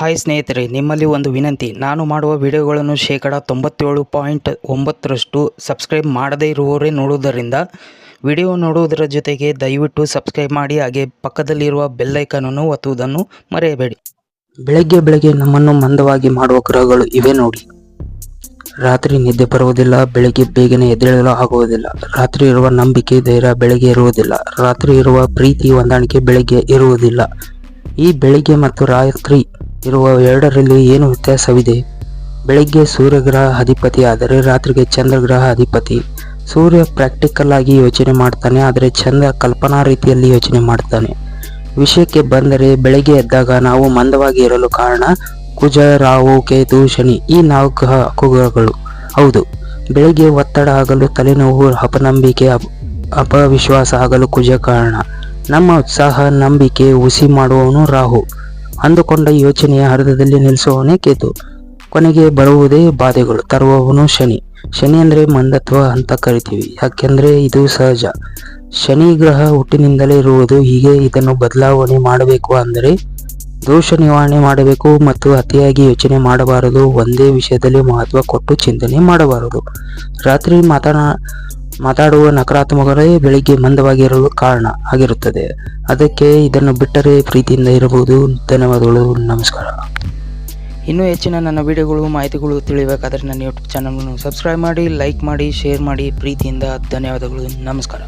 Hi ಸ್ನೇಹಿತರೆ, ನಿಮ್ಮಲ್ಲಿ ಒಂದು ವಿನಂತಿ. ನಾನು ಮಾಡುವ ವಿಡಿಯೋಗಳನ್ನು ಶೇಕಡ ತೊಂಬತ್ತೇಳು ಪಾಯಿಂಟ್ ಒಂಬತ್ತರಷ್ಟು ಸಬ್ಸ್ಕ್ರೈಬ್ ಮಾಡದೇ ಇರುವವರೇ ನೋಡುವುದರಿಂದ ವಿಡಿಯೋ ನೋಡುವುದರ ಜೊತೆಗೆ ದಯವಿಟ್ಟು ಸಬ್ಸ್ಕ್ರೈಬ್ ಮಾಡಿ, ಹಾಗೆ ಪಕ್ಕದಲ್ಲಿರುವ ಬೆಲ್ಲೈಕನನ್ನು ಒತ್ತುವುದನ್ನು ಮರೆಯಬೇಡಿ. ಬೆಳಗ್ಗೆ ಬೆಳಗ್ಗೆ ನಮ್ಮನ್ನು ಮಂದವಾಗಿ ಮಾಡುವ ಗ್ರಹಗಳು ಇವೆ ನೋಡಿ. ರಾತ್ರಿ ನಿದ್ದೆ ಬರುವುದಿಲ್ಲ, ಬೆಳಗ್ಗೆ ಬೇಗನೆ ಎದ್ದೇಳಲು ಆಗುವುದಿಲ್ಲ. ರಾತ್ರಿ ಇರುವ ನಂಬಿಕೆ, ಧೈರ್ಯ ಬೆಳಗ್ಗೆ ಇರುವುದಿಲ್ಲ. ರಾತ್ರಿ ಇರುವ ಪ್ರೀತಿ, ಹೊಂದಾಣಿಕೆ ಬೆಳಗ್ಗೆ ಇರುವುದಿಲ್ಲ. ಈ ಬೆಳಿಗ್ಗೆ ಮತ್ತು ರಾತ್ರಿ ಇರುವ ಎರಡರಲ್ಲಿ ಏನು ವ್ಯತ್ಯಾಸವಿದೆ? ಬೆಳಗ್ಗೆ ಸೂರ್ಯಗ್ರಹ ಅಧಿಪತಿ ಆದರೆ ರಾತ್ರಿಗೆ ಚಂದ್ರಗ್ರಹ ಅಧಿಪತಿ. ಸೂರ್ಯ ಪ್ರಾಕ್ಟಿಕಲ್ ಆಗಿ ಯೋಚನೆ ಮಾಡ್ತಾನೆ ಆದರೆ ಚಂದ್ರ ಕಲ್ಪನಾ ರೀತಿಯಲ್ಲಿ ಯೋಚನೆ ಮಾಡ್ತಾನೆ. ವಿಷಯಕ್ಕೆ ಬಂದರೆ ಬೆಳಗ್ಗೆ ಎದ್ದಾಗ ನಾವು ಮಂದವಾಗಿ ಇರಲು ಕಾರಣ ಕುಜ, ರಾಹು, ಕೇತು, ಶನಿ ಈ ನಾಲ್ಕು ಗ್ರಹಗಳು ಹೌದು. ಬೆಳಿಗ್ಗೆ ಒತ್ತಡ ಆಗಲು ತಲೆನೋವು, ಅಪನಂಬಿಕೆ, ಅಪ- ಅಪವಿಶ್ವಾಸ ಆಗಲು ಕುಜ ಕಾರಣ. ನಮ್ಮ ಉತ್ಸಾಹ, ನಂಬಿಕೆ, ಹುಸಿ ಮಾಡುವವನು ರಾಹು. ಅಂದುಕೊಂಡ ಯೋಚನೆಯ ಅರ್ಧದಲ್ಲಿ ನಿಲ್ಲಿಸುವವನೇ ಕೇತು. ಕೊನೆಗೆ ಬರುವುದೇ ಬಾಧೆಗಳು. ತರುವವನು ಶನಿ. ಶನಿ ಅಂದರೆ ಮಂದತ್ವ ಅಂತ ಕರಿತೀವಿ. ಯಾಕೆಂದರೆ ಇದು ಸಹಜ. ಶನಿ ಗ್ರಹ ಹುಟ್ಟಿನಿಂದಲೇ ಇರುವುದು ಹೀಗೆ ಇದನ್ನು ಬದಲಾವಣೆ ಮಾಡಬೇಕು ಅಂದರೆ ದೋಷ ನಿವಾರಣೆ ಮಾಡಬೇಕು ಮತ್ತು ಅತಿಯಾಗಿ ಯೋಚನೆ ಮಾಡಬಾರದು. ಒಂದೇ ವಿಷಯದಲ್ಲಿ ಮಹತ್ವ ಕೊಟ್ಟು ಚಿಂತನೆ ಮಾಡಬಾರದು. ರಾತ್ರಿ ಮಾತನಾ ಮಾತಾಡುವ ನಕಾರಾತ್ಮಕರೇ ಬೆಳಿಗ್ಗೆ ಮಂದವಾಗಿರಲು ಕಾರಣ ಆಗಿರುತ್ತದೆ. ಅದಕ್ಕೆ ಇದನ್ನು ಬಿಟ್ಟರೆ ಪ್ರೀತಿಯಿಂದ ಇರಬಹುದು. ಧನ್ಯವಾದಗಳು. ನಮಸ್ಕಾರ. ಇನ್ನೂ ಹೆಚ್ಚಿನ ನನ್ನ ವಿಡಿಯೋಗಳು, ಮಾಹಿತಿಗಳು ತಿಳಿಬೇಕಾದರೆ ನನ್ನ ಯೂಟ್ಯೂಬ್ ಚಾನಲನ್ನು ಸಬ್ಸ್ಕ್ರೈಬ್ ಮಾಡಿ ಲೈಕ್ ಮಾಡಿ ಶೇರ್ ಮಾಡಿ. ಪ್ರೀತಿಯಿಂದ ಧನ್ಯವಾದಗಳು. ನಮಸ್ಕಾರ.